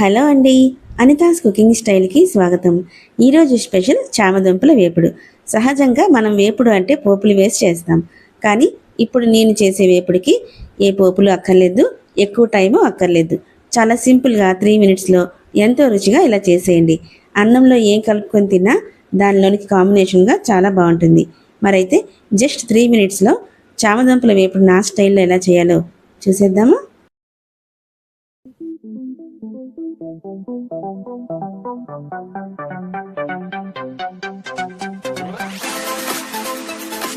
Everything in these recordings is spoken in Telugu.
హలో అండి. అనితాస్ కుకింగ్ స్టైల్కి స్వాగతం. ఈరోజు స్పెషల్ చామదుంపల వేపుడు. సహజంగా మనం వేపుడు అంటే పోపులు వేసి చేస్తాం. కానీ ఇప్పుడు నేను చేసే వేపుడికి ఏ పోపులు అక్కర్లేదు ఎక్కువ టైము అక్కర్లేదు. చాలా సింపుల్గా త్రీ మినిట్స్లో ఎంతో రుచిగా ఇలా చేసేయండి. అన్నంలో ఏం కలుపుకొని తిన్నా దానిలోనికి కాంబినేషన్గా చాలా బాగుంటుంది. మరైతే జస్ట్ త్రీ మినిట్స్లో చామదుంపల వేపుడు నా స్టైల్లో ఎలా చేయాలో చూసేద్దామా?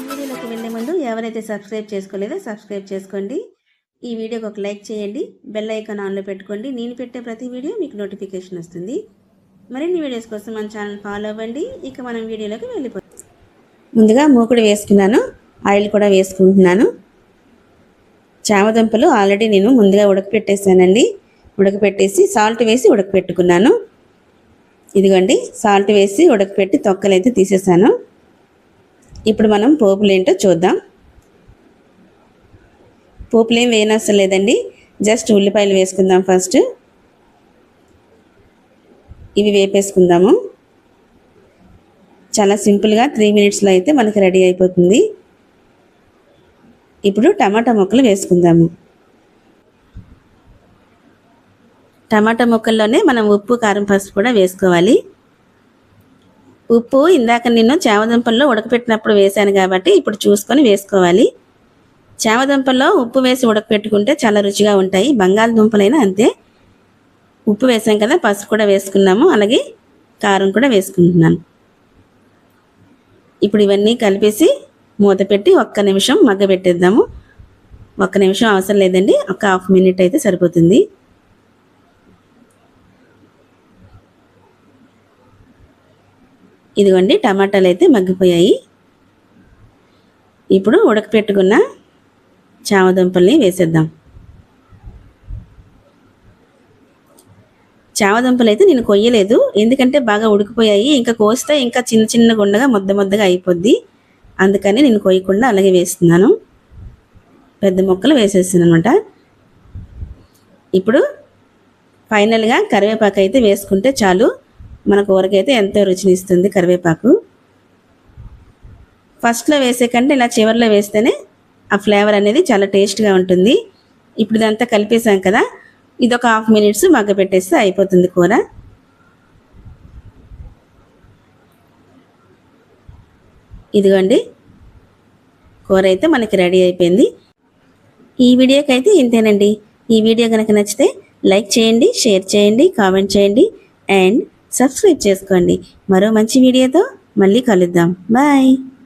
వీడియోలోకి వెళ్ళే ముందు ఎవరైతే సబ్స్క్రైబ్ చేసుకోలేదో సబ్స్క్రైబ్ చేసుకోండి. ఈ వీడియోకి ఒక లైక్ చేయండి. బెల్ ఐకాన్ ఆన్లో పెట్టుకోండి. నేను పెట్టే ప్రతి వీడియో మీకు నోటిఫికేషన్ వస్తుంది. మరిన్ని వీడియోస్ కోసం మన ఛానల్ ఫాలో అవ్వండి. ఇక మనం వీడియోలోకి వెళ్ళిపోతాం ముందుగా మూకుడు వేసుకున్నాను. ఆయిల్ కూడా వేసుకుంటున్నాను. చామదుంపలు ఆల్రెడీ నేను ముందుగా ఉడకపెట్టేసానండి ఉడకపెట్టేసి సాల్ట్ వేసి ఉడకపెట్టుకున్నాను. ఇదిగోండి సాల్ట్ వేసి ఉడకపెట్టి తొక్కలైతే తీసేసాను. ఇప్పుడు మనం పోపులు ఏంటో చూద్దాం. పోపులు ఏం వేయనవసరం లేదండి. జస్ట్ ఉల్లిపాయలు వేసుకుందాం ఫస్ట్. ఇవి వేపేసుకుందాము. చాలా సింపుల్గా త్రీ మినిట్స్లో అయితే మనకి రెడీ అయిపోతుంది. ఇప్పుడు టమాటా ముక్కలు వేసుకుందాము. టమాటా ముక్కల్లోనే మనం ఉప్పు కారం పసుపు కూడా వేసుకోవాలి. ఉప్పు ఇందాక నేను చామదుంపల్లో ఉడకపెట్టినప్పుడు వేశాను కాబట్టి ఇప్పుడు చూసుకొని వేసుకోవాలి. చామదుంపల్లో ఉప్పు వేసి ఉడకపెట్టుకుంటే చాలా రుచిగా ఉంటాయి. బంగాళదుంపలైనా అంతే. ఉప్పు వేసాం కదా పసుపు కూడా వేసుకున్నాము. అలాగే కారం కూడా వేసుకుంటున్నాను. ఇప్పుడు ఇవన్నీ కలిపేసి మూత పెట్టి ఒక్క నిమిషం మగ్గబెట్టేద్దాము. ఒక్క నిమిషం అవసరం లేదండి. ఒక హాఫ్ మినిట్ అయితే సరిపోతుంది. ఇదిగోండి టమాటాలు అయితే మగ్గిపోయాయి. ఇప్పుడు ఉడకపెట్టుకున్న చామదుంపల్ని వేసేద్దాం. చామదుంపలు అయితే నేను కొయ్యలేదు ఎందుకంటే బాగా ఉడికిపోయాయి ఇంకా కోస్తే ఇంకా చిన్న చిన్న గుండగా ముద్ద ముద్దగా అయిపోద్ది. అందుకని నేను కొయ్యకుండా అలాగే వేస్తున్నాను. పెద్ద ముక్కలు వేసేస్తాను అనమాట ఇప్పుడు ఫైనల్గా కరివేపాకు అయితే వేసుకుంటే చాలు. మన కూరకైతే ఎంతో రుచినిస్తుంది కరివేపాకు. ఫస్ట్లో వేసే కంటే ఇలా చివరిలో వేస్తేనే ఆ ఫ్లేవర్ అనేది చాలా టేస్ట్గా ఉంటుంది. ఇప్పుడు ఇదంతా కలిపేసాం కదా ఇది ఒక హాఫ్ మినిట్స్ మగ్గ పెట్టేస్తే అయిపోతుంది కూర. ఇదిగోండి కూర అయితే మనకి రెడీ అయిపోయింది. ఈ వీడియోకి అయితే ఇంతేనండి. ఈ వీడియో కనుక నచ్చితే లైక్ చేయండి షేర్ చేయండి కామెంట్ చేయండి అండ్ సబ్స్క్రైబ్ చేసుకోండి. మరో మంచి వీడియోతో మళ్ళీ కలుద్దాం. బాయ్